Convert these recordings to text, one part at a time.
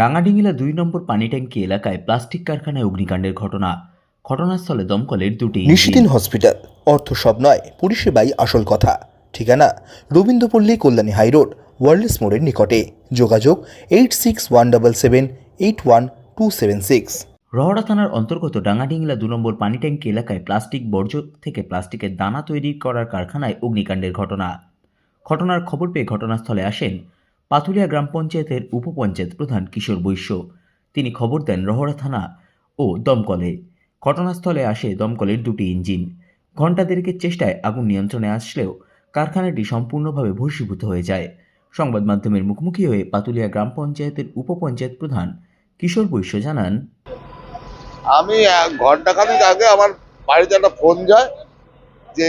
ডাঙ্গাডিঙ্গিলা দুই নম্বর পানি ট্যাঙ্কি এলাকায় প্লাস্টিক কারখানায় অগ্নিকাণ্ডের ঘটনা। ঘটনাস্থলে দমকলের দুটি নিশিদিন হসপিটাল। অর্থ সব নয় পরিষেবাই আসল কথা। ঠিকানা রবীন্দ্রপল্লী কল্যাণী হাইরোড ওয়ার্ল্ডস মোড়ের নিকটে। যোগাযোগ eight six one double seven eight one two seven six. Rahara থানার অন্তর্গত ডাঙ্গাডিংলা দু নম্বর পানি ট্যাঙ্কি এলাকায় প্লাস্টিক বর্জ্য থেকে প্লাস্টিকের দানা তৈরি করার কারখানায় অগ্নিকাণ্ডের ঘটনা। ঘটনার খবর পেয়ে ঘটনাস্থলে আসেন পাতুলিয়া গ্রাম পঞ্চায়েতের উপপঞ্চায়েত প্রধান কিশোর বৈশ্য। তিনি খবর দেন রহড়া থানা ও দমকলে। ঘটনাস্থলে আসে দমকলের দুটি ইঞ্জিন। ঘণ্টা দেড়েকের চেষ্টায় আগুন নিয়ন্ত্রণে আসলেও কারখানাটি সম্পূর্ণভাবে ভস্মীভূত হয়ে যায়। সংবাদ মাধ্যমের মুখোমুখি হয়ে পাতুলিয়া গ্রাম পঞ্চায়েতের উপপঞ্চায়েত প্রধান কিশোর বৈশ্য জানান, আমি ঘন্টাখানেক আগে আমার বাড়িতে একটা ফোন যায় যে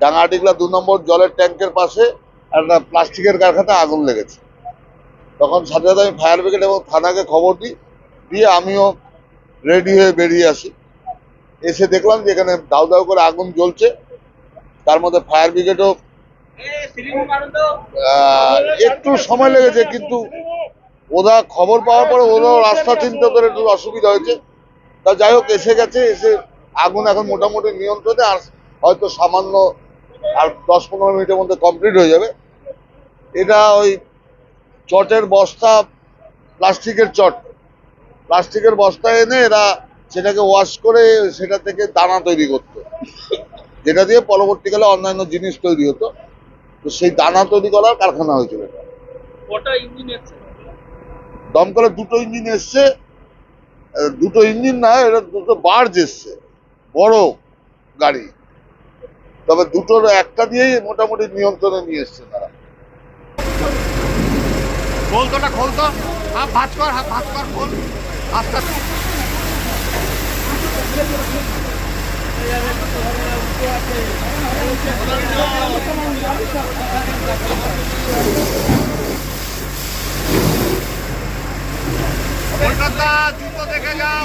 ডাঙাডিগলা দু নম্বর জলের ট্যাঙ্কের পাশে একটা প্লাস্টিকের কারখানায় আগুন লেগেছে। তখন সাথে সাথে আমি ফায়ার ব্রিগেড এবং থানাকে খবর দিই, দিয়ে আমিও রেডি হয়ে বেরিয়ে আসি। এসে দেখলাম যে এখানে দাউ দাউ করে আগুন জ্বলছে। তার মধ্যে ফায়ার ব্রিগেডও একটু সময় লেগেছে, কিন্তু ওরা খবর পাওয়ার পরে ওরাও রাস্তা চিন্তা করে একটু অসুবিধা হয়েছে। তা যাই হোক, এসে গেছে, এসে আগুন এখন মোটামুটি নিয়ন্ত্রণে, আর হয়তো সামান্য আর দশ পনেরো মিনিটের মধ্যে কমপ্লিট হয়ে যাবে। এটা ওই চটের বস্তা প্লাস্টিকের চট। প্লাস্টিকের বস্তা এনে এরা সেটাকে ওয়াশ করে সেটা থেকে দানা তৈরি করতো। যেটা দিয়ে পরবর্তীকালে অন্যান্য জিনিস তৈরি হতো। তো সেই দানা তৈরি করার কারখানা হয়েছিল। দমকলের দুটো ইঞ্জিন এসছে। দুটো ইঞ্জিন না এটা দুটো বার্জ এসছে। বড় গাড়ি। তবে দুটোর একটা দিয়েই মোটামুটি নিয়ন্ত্রণে নিয়ে এসছে তারা। খোল তোটা খোল তো। ভাজ কর খোল। কলকাতা জুতো দেখে যাও।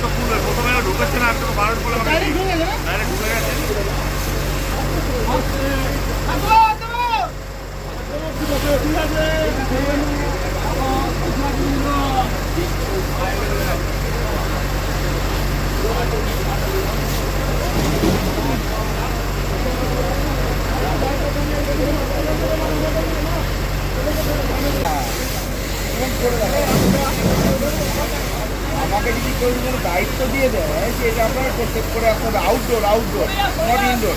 তো ফুল প্রথমে ঢুকেছে না একটু বারোর বলে ডাইরেক্ট ঢুকে গেছে আমাকে যদি কেউ কোনো দায়িত্ব দিয়ে দেয়, যে এটা আপনারা করতে করে হবে outdoor outdoor not indoor